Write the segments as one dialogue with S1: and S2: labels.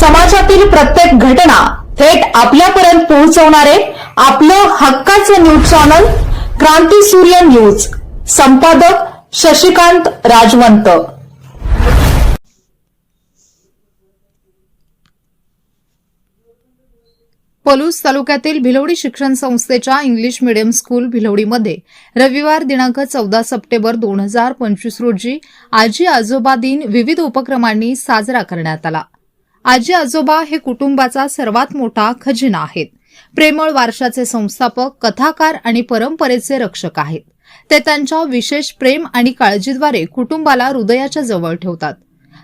S1: समाजातील प्रत्येक घटना थेट आपल्यापर्यंत पोहोचवणारे आपलं हक्काचं न्यूज चॅनल क्रांती सूर्य न्यूज. संपादक शशिकांत राजवंत. पलूस तालुक्यातील भिलवडी शिक्षण संस्थेच्या इंग्लिश मीडियम स्कूल भिलवडीमध्ये रविवार दिनांक चौदा सप्टेंबर दोन हजार पंचवीस रोजी आजी आजोबा दिन विविध उपक्रमांनी साजरा करण्यात आला. आजी आजोबा हे कुटुंबाचा सर्वात मोठा खजिना आहेत. प्रेमळ वारशाचे संस्थापक कथाकार आणि परंपरेचे रक्षक आहेत. ते त्यांच्या विशेष प्रेम आणि काळजीद्वारे कुटुंबाला हृदयाच्या जवळ ठेवतात.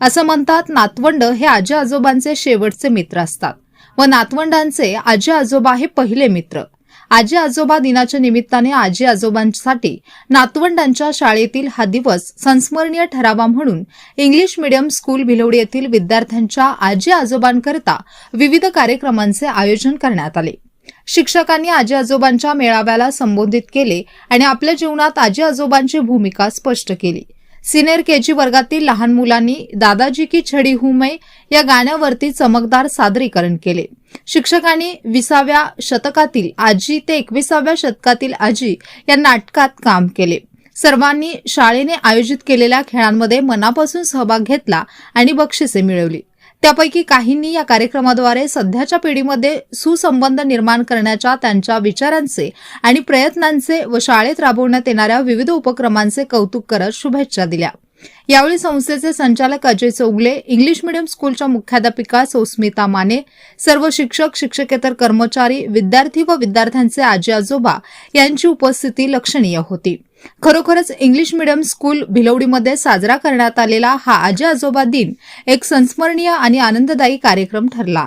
S1: असं म्हणतात नातवंड हे आजी आजोबांचे शेवटचे मित्र असतात व नातवंडांचे आजी आजोबा हे पहिले मित्र. आजी आजोबा दिनाच्या निमित्ताने आजी आजोबांसाठी नातवंडांच्या शाळेतील हा दिवस संस्मरणीय ठरावा म्हणून इंग्लिश मीडियम स्कूल भिलवडी येथील विद्यार्थ्यांच्या आजी आजोबांकरिता विविध कार्यक्रमांचे आयोजन करण्यात आले. शिक्षकांनी आजी आजोबांच्या मेळाव्याला संबोधित केले आणि आपल्या जीवनात आजी आजोबांची भूमिका स्पष्ट केली. सिनियर केजी वर्गातील लहान मुलांनी दादाजी की छडी हूं या गाण्यावरती चमकदार सादरीकरण केले. शिक्षकांनी विसाव्या शतकातील आजी ते एकविसाव्या शतकातील आजी या नाटकात काम केले. सर्वांनी शाळेने आयोजित केलेल्या खेळांमध्ये मनापासून सहभाग घेतला आणि बक्षिसे मिळवली. त्यापैकी काहींनी या कार्यक्रमाद्वारे सध्याच्या पिढीमध्ये सुसंबंध निर्माण करण्याच्या त्यांच्या विचारांचे आणि प्रयत्नांचे व शाळेत राबवण्यात येणाऱ्या विविध उपक्रमांचे कौतुक करत शुभेच्छा दिल्या. यावेळी संस्थेचे संचालक अजय चौगले इंग्लिश मीडियम स्कूलच्या मुख्याध्यापिका सौस्मिता माने सर्व शिक्षक शिक्षकेतर कर्मचारी विद्यार्थी व विद्यार्थ्यांचे आजी आजोबा यांची उपस्थिती लक्षणीय होती. खरोखरच इंग्लिश मीडियम स्कूल भिलवडीमध्ये साजरा करण्यात आलेला हा आजी आजोबा दिन एक संस्मरणीय आणि आनंददायी कार्यक्रम ठरला.